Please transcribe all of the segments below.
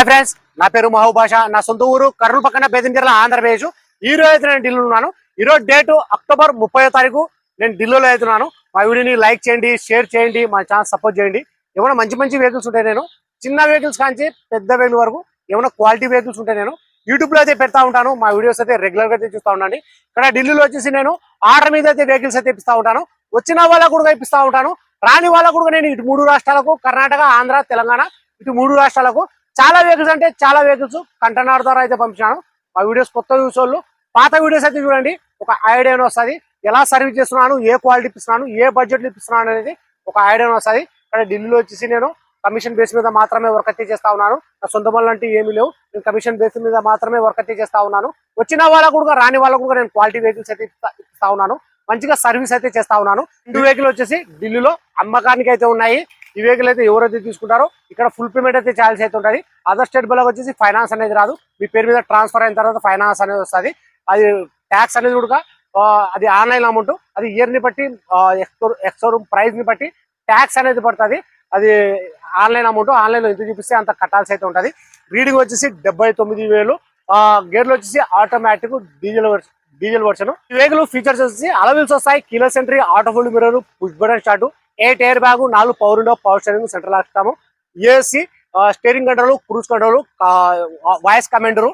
Hi friends నా పేరు మహబూబ్ నా సొంత ఊరు కర్నూలు పక్కన బేదంచెర్ల ఆంధ్రప్రదేశ్. ఈ రోజు అయితే నేను ఢిల్లీలో ఉన్నాను. ఈ రోజు డేటు అక్టోబర్ ముప్పై తారీఖు నేను ఢిల్లీలో అవుతున్నాను మా వీడియోని లైక్ చేయండి షేర్ చేయండి మా ఛానల్ సపోర్ట్ చేయండి. ఏమైనా మంచి మంచి వెహికల్స్ ఉంటాయి నేను చిన్న వెహికల్స్ కాంచి పెద్ద వెహికల్ వరకు ఏమైనా క్వాలిటీ వెహికల్స్ ఉంటాయి నేను యూట్యూబ్లో అయితే పెడతా ఉంటాను. మా వీడియోస్ అయితే రెగ్యులర్గా అయితే చూస్తూ ఉండండి. ఇక్కడ ఢిల్లీలో వచ్చేసి నేను ఆర్డర్ మీద అయితే వెహికల్స్ అయితే ఇప్పిస్తూ ఉంటాను. వచ్చిన వాళ్ళకు కూడా ఇప్పిస్తూ ఉంటాను. రాని వాళ్ళకు కూడా నేను ఇటు మూడు రాష్ట్రాలకు కర్ణాటక ఆంధ్ర తెలంగాణ ఇటు మూడు రాష్ట్రాలకు చాలా వెహికల్స్ అంటే చాలా వెహికల్స్ కంటైనర్ ద్వారా అయితే పంపించాను మా వీడియోస్ కొత్త చూసోళ్ళు పాత వీడియోస్ అయితే చూడండి ఒక ఐడియా వస్తుంది. ఎలా సర్వీస్ చేస్తున్నాను ఏ క్వాలిటీ ఇస్తున్నాను ఏ బడ్జెట్ ఇప్పిస్తున్నాను అనేది ఒక ఐడియా వస్తుంది. ఇక్కడ ఢిల్లీలో వచ్చేసి నేను కమిషన్ బేస్ మీద మాత్రమే వర్క్ అయితే చేస్తా ఉన్నాను. నా సొంత పనులు అంటే ఏమీ లేవు. నేను కమిషన్ బేస్ మీద మాత్రమే వర్క్ అయితే చేస్తా ఉన్నాను. వచ్చిన వాళ్ళకు కూడా రాని వాళ్ళకు కూడా నేను క్వాలిటీ వెహికల్స్ అయితే ఇస్తా- ఉన్నాను. మంచిగా సర్వీస్ అయితే చేస్తా ఉన్నాను. టూ వెహికల్ వచ్చేసి ఢిల్లీలో అమ్మకానికి అయితే ఉన్నాయి. ఈ వెహికల్ అయితే ఎవరైతే తీసుకుంటారో ఇక్కడ ఫుల్ పేమెంట్ అయితే చేయాల్సి అయితే ఉంటుంది. అదర్ స్టేట్ బిల్లకు వచ్చేసి ఫైనాన్స్ అనేది రాదు. మీ పేరు మీద ట్రాన్స్ఫర్ అయిన తర్వాత ఫైనాన్స్ అనేది వస్తుంది. అది ట్యాక్స్ అనేది కూడా అది ఆన్లైన్ అమౌంట్. అది ఇయర్ని బట్టి ఎక్స్షోరూమ్ ప్రైస్ని బట్టి ట్యాక్స్ అనేది పడుతుంది. అది ఆన్లైన్ అమౌంట్ ఆన్లైన్లో ఎంత చూపిస్తే అంత కట్టాల్సి అయితే ఉంటుంది. రీడింగ్ వచ్చేసి డెబ్బై తొమ్మిది వేలు. గేర్లు వచ్చేసి automatic diesel version diesel version. ఈ వెహికల్ ఫీచర్స్ వచ్చి అలవిల్స్ వస్తాయి keyless entry auto fold mirror push button start eight air bag నాలుగు power window power steering central ఆస్తాము AC steering control cruise control voice commander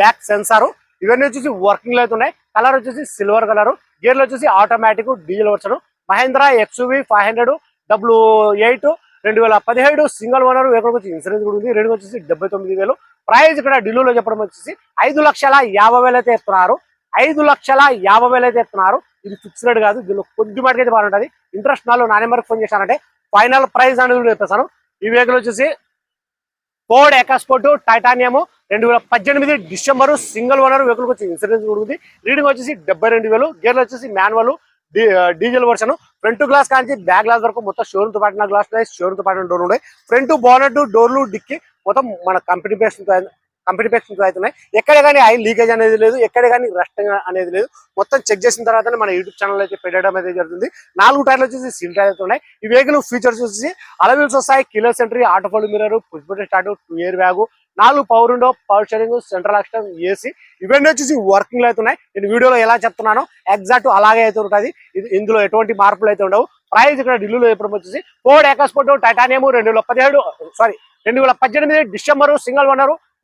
back sensor ఇవన్నీ వచ్చేసి వర్కింగ్లో అయితే ఉన్నాయి. Colour వచ్చేసి silver colour గేర్లు వచ్చేసి automatic diesel version. Mahindra XUV five hundred W eight రెండు వేల పదిహేడు సింగిల్ ఓనర్ వెహికల్ వచ్చి ఇన్సూరెన్స్ కూడా ఉంది. రెండు వచ్చేసి డెబ్బై తొమ్మిది వేలు. ప్రైస్ ఇక్కడ ఢిల్లీలో చెప్పడం వచ్చేసి ఐదు లక్షల యాభై వేలు అయితే ఇస్తున్నారు. ఐదు లక్షల యాభై వేలు అయితే ఇస్తున్నారు. ఇది ఫిక్స్డ్ రేట్ కాదు దీనిలో కొద్ది మటుకు అయితే బాగుంటుంది ఇంట్రెస్ట్ నాలో నా నెంబర్కి ఫోన్ చేశానంటే ఫైనల్ ప్రైస్ అనేది కూడా చెప్పేస్తాను. ఈ వెహికల్ వచ్చేసి ఫోర్డ్ ఎకాస్పోర్ట్ టైటానియం రెండు వేల పద్దెనిమిది డిసెంబర్ సింగిల్ ఓనర్ వెహికల్ వచ్చి ఇన్సూరెన్స్ ఉంటుంది రీడింగ్ వచ్చేసి డెబ్బై రెండు వేలు. గేర్లు వచ్చేసి manual diesel version front glass కాంచి బ్యాక్ గ్లాస్ వరకు మొత్తం షోరూమ్తో పాటిన గ్లాస్ ఉన్నాయి షోరూమ్తో పాటిన డోర్ ఉన్నాయి. ఫ్రంట్ బోనట్ డోర్లు డిక్కి మొత్తం మన కంపెనీ బేస్ కంపెనీ బేస్ అవుతున్నాయి. ఎక్కడ కానీ ఆయిల్ లీకేజ్ అనేది లేదు ఎక్కడ కానీ రస్ట్ అనేది లేదు. మొత్తం చెక్ చేసిన తర్వాతనే మన యూట్యూబ్ ఛానల్ అయితే పెట్టడం అయితే జరుగుతుంది. నాలుగు టైర్లు వచ్చేసి సిల్ టైర్లు ఉన్నాయి. ఈ వెహికల్ ఫీచర్స్ వచ్చేసి అలవిల్స్ వస్తాయి keyless entry auto mirror push button start two air bag నాలుగు power window power steering central auction AC. ఇవన్నీ వచ్చేసి వర్కింగ్ అవుతున్నాయి అయితే ఉన్నాయి. నేను వీడియోలో ఎలా చెప్తున్నానో ఎగ్జాక్ట్ అలాగే అయితే ఉంటుంది. ఇది ఇందులో ఎటువంటి మార్పులు అయితే ఉండవు. ప్రైజ్ ఇక్కడ ఢిల్లీలో ఇప్పుడు వచ్చేసి ఫోర్డ్ ఎకాస్పోర్ట్ టైటానియం రెండు వేల పదిహేడు సారీ రెండు వేల పద్దెనిమిది డిసెంబర్ సింగిల్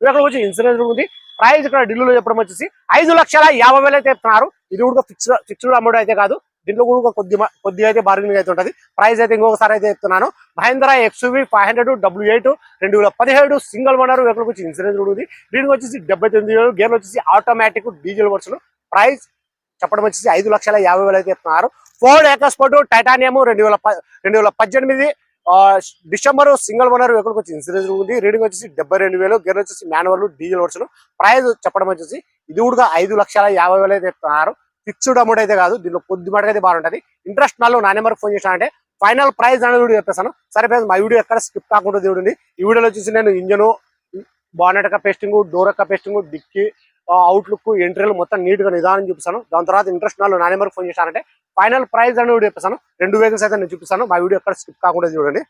ఓనర్ అక్కడ వచ్చి ఇన్సూరెన్స్ ఉంది? ప్రైస్ ఇక్కడ ఢిల్లీలో చెప్పడం వచ్చేసి ఐదు లక్షల యాభై వేలు అయితే చెప్తున్నారు. ఇది కూడా ఫిక్స్డ్ ఫిక్స్డ్ అమౌంట్ అయితే కాదు. దీంట్లో కూడా కొద్ది కొద్దిగా అయితే బార్గెనింగ్ అయితే ఉంటుంది. ప్రైస్ అయితే ఇంకొకసారి అయితే చెప్తున్నాను. Mahindra XUV five hundred W eight రెండు వేల పదిహేడు సింగిల్ ఓనర్ వెహికల్ వచ్చి ఇన్సూరెన్స్ కూడా ఉంది. దీనికి వచ్చేసి డెబ్బై తొమ్మిది వేలు గేర్లు వచ్చేసి ఆటోమేటిక్ డీజిల్ వర్షన్ ప్రైస్ చెప్పడం వచ్చేసి ఐదు లక్షల యాభై వేలు అయితే చెప్తున్నారు. ఫోర్డ్ ఎకస్పోర్ట్ టైటానియం రెండు వేల రెండు వేల పద్దెనిమిది డిసెంబర్ సింగిల్ ఓనర్ వెహికల్ వచ్చి? ఇన్సూరెన్స్ ఉంది. రీడింగ్ వచ్చేసి డెబ్బై రెండు వేలు. గేర్ వచ్చేసి మాన్యువల్ డీజిల్ వర్షన్. ప్రైస్ చెప్పడం వచ్చేసి ఇది కూడా ఐదు లక్షల యాభై వేలు అయితే చెప్తున్నారు ఫిక్స్డ్ అమౌంట్ అయితే కాదు. దీనిలో కొద్ది మటుకు అయితే బాగుంటుంది. ఇంట్రెస్ట్ నాలో నా నెంబర్ ఫోన్ చేశానంటే ఫైనల్ ప్రైస్ అనేది కూడా చెప్పేస్తాను. సరే మా వీడియో ఎక్కడ స్కిప్ కాకుండా చూడండి. ఈ వీడియోలో వచ్చేసి నేను engine bonnet pasting door pasting dickey outlook ఎంట్రీలు మొత్తం నీట్గా నిదానం చూపిస్తాను. దాని తర్వాత ఇంట్రెస్ట్ నాలుగు నా నెంబర్ ఫోన్ చేశానంటే ఫైనల్ ప్రైస్ అనే కూడా చెప్పాను రెండు వెహికల్స్ అయితే నేను చూపిస్తాను. మా వీడియో ఎక్కడ స్కిప్ కాకుండా చూడండి.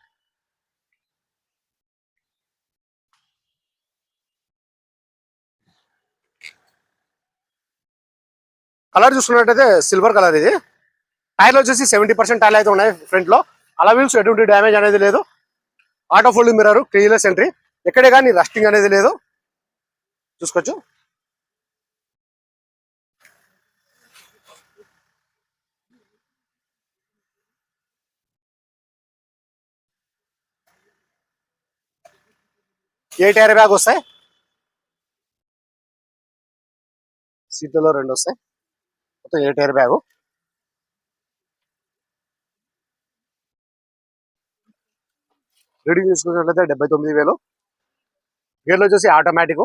కలర్ చూసుకున్నట్టయితే సిల్వర్ కలర్ ఇది. టైర్లు వచ్చేసి సెవెంటీ పర్సెంట్ టైర్లు అయితే ఉన్నాయి ఫ్రంట్లో. అలా వీల్స్ ఎటువంటి డ్యామేజ్ అనేది లేదు. Auto fold mirror keyless entry ఎక్కడే కానీ రస్టింగ్ అనేది లేదు. చూసుకోవచ్చు. ఏ టైర్ బ్యాగ్ వస్తాయి? సీట్లో రెండు వస్తాయి. మొత్తం ఏ టైర్ బ్యాగు? రీడింగ్ చూసుకున్నట్లయితే డెబ్బై తొమ్మిది వేలు. గేర్లు వచ్చేసి ఆటోమేటిక్.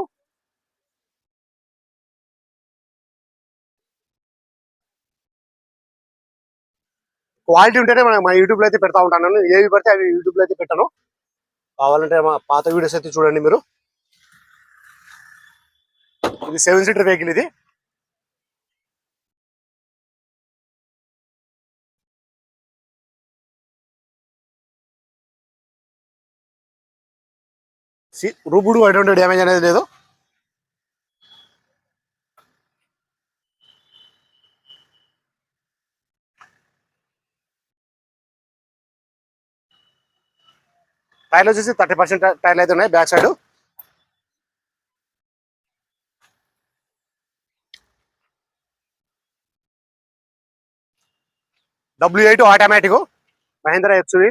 క్వాలిటీ ఉంటేనే మన యూట్యూబ్లో యూట్యూబ్లో అయితే పెడతా ఉంటాను. నేను ఏవి పడితే అవి యూట్యూబ్లో అయితే పెట్టాను. కావాలంటే మా పాత వీడియోస్ అయితే చూడండి మీరు. ఇది సెవెన్ సీటర్ వెహికల్ ఇది. సి- రూపుడు ఎటువంటి డ్యామేజ్ అనేది లేదు. టైర్లు వచ్చేసి థర్టీ పర్సెంట్ టైర్లు అయితే ఉన్నాయి back side W eight automatic Mahindra XUV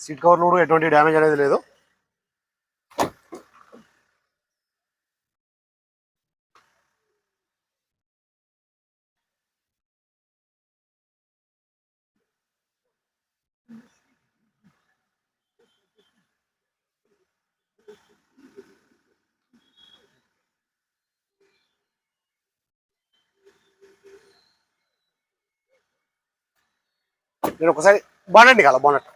seat కవర్లు కూడా ఎటువంటి డ్యామేజ్ అనేది లేదు. నేను ఒకసారి బాగుండండి కదా బాగున్నట్టు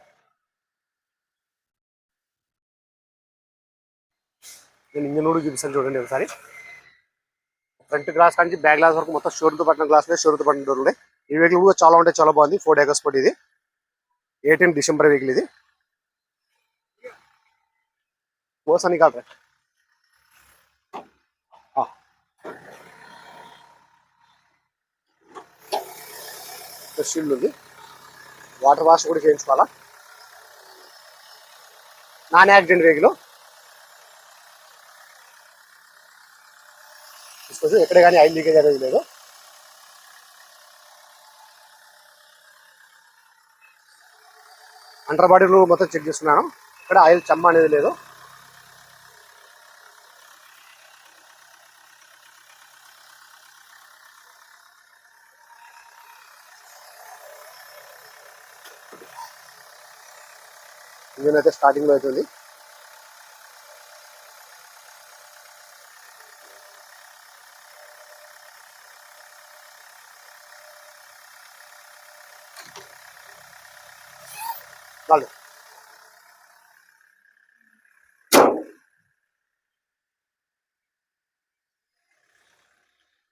నేను ఇంజన్ కూడా చూపిస్తాను చూడండి ఒకసారి. ఫ్రంట్ గ్లాస్ కానీ బ్యాక్ గ్లాస్ వరకు మొత్తం షోర్తో పట్టిన గ్లాస్ షోర్తో పట్టిన డోర్లు ఉన్నాయి. ఈ వెహికల్ కూడా చాలా ఉంటాయి చాలా బాగుంది. ఫోర్ డేకర్స్ స్పోర్ట్ ఇది. ఎయిటీన్ డిసెంబర్ వెహికల్ ఇది. ఓసా నికాల్ షీల్డ్ ఉంది. వాటర్ వాష్ కూడా చేయించుకోవాలా? నాన్ యాక్సిడెంట్ వెహికల్ వస్తుంది. ఎక్కడ కానీ ఆయిల్ లీకేజ్ అనేది లేదు. అండర్ బాడీలు మొత్తం చెక్ చేస్తున్నాను. ఇక్కడ ఆయిల్ చెమ్మ అనేది లేదు. ఇంజన్ అయితే స్టార్టింగ్లో అవుతుంది. చాలు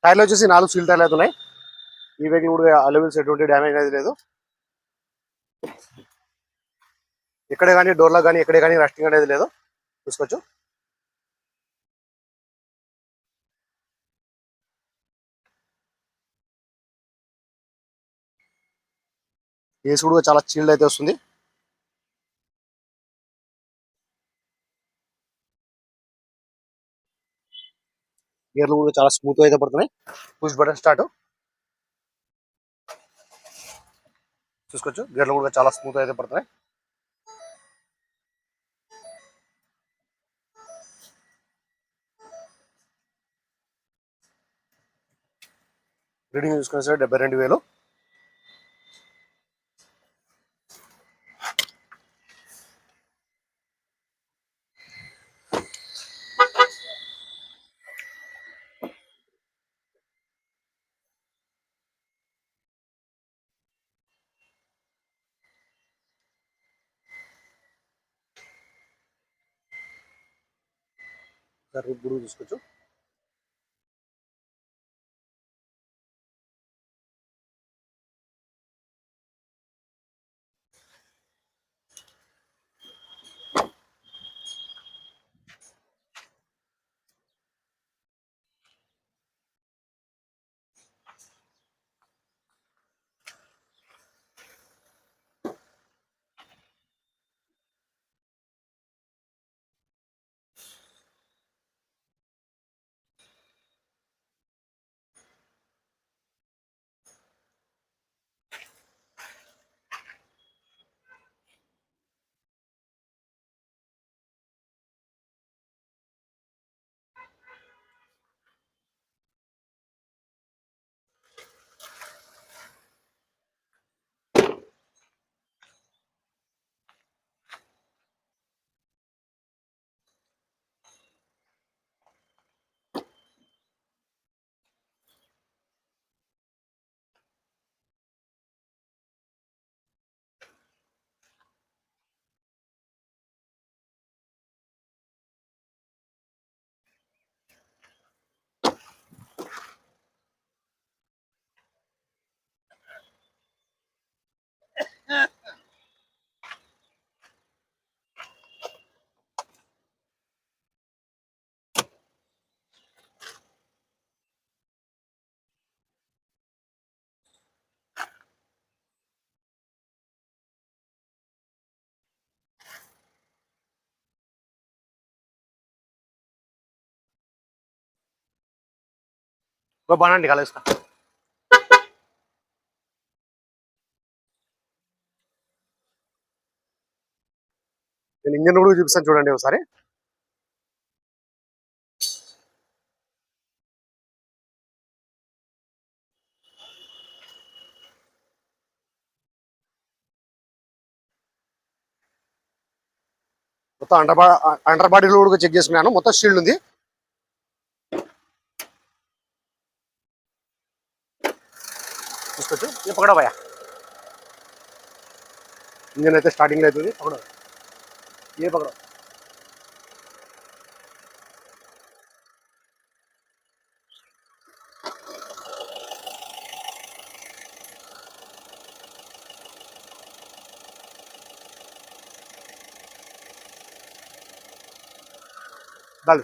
టైర్లు వచ్చేసి నాలుగు సీల్ టైర్లు అయితే ఉన్నాయి ఈ వెహికల్ కూడా అలెవెల్స్ ఎటువంటి డ్యామేజ్ అనేది లేదు. ఇక్కడే కానీ డోర్లో కానీ ఎక్కడే కానీ రస్టింగ్ అనేది లేదు. చూసుకోవచ్చు. ఏసీ కూడా చాలా చీల్డ్ అయితే వస్తుంది. గేర్లు కూడా చాలా స్మూత్ అయితే పడుతున్నాయి. పుష్ బటన్ స్టార్ట్ చూసుకోవచ్చు. గేర్లు కూడా చాలా స్మూత్ అయితే పడుతున్నాయి. రీడింగ్ చూసుకునే సరే డెబ్బై రెండు వేలు. గారు బుడుగు తీసుకోవచ్చు ఇప్పుడు చూసుకోవచ్చు కలుస్తా. నేను ఇంజన్ కూడా చూపిస్తాను చూడండి ఒకసారి. మొత్తం అండర్ బా అండర్ బాడీలో కూడా చెక్ చేసుకున్నాను. మొత్తం షీల్డ్ ఉంది. తీసుకొచ్చు ఇది పకడ భయ ఇంజన్ అయితే స్టార్టింగ్ అవుతుంది పకడ ఏ పకడ डाल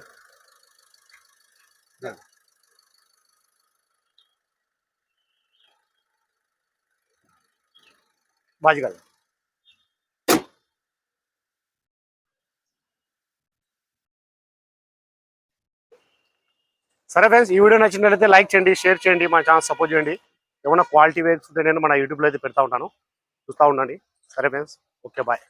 भाजी घाल సరే ఫ్రెండ్స్ ఈ వీడియో నచ్చినట్లయితే లైక్ చేయండి షేర్ చేయండి మా ఛానల్ సపోర్ట్ చేయండి ఏమైనా క్వాలిటీ వేస్ ఉంటే నేను మన యూట్యూబ్లో అయితే పెడతా ఉంటాను చూస్తూ ఉండండి సరే ఫ్రెండ్స్ ఓకే బాయ్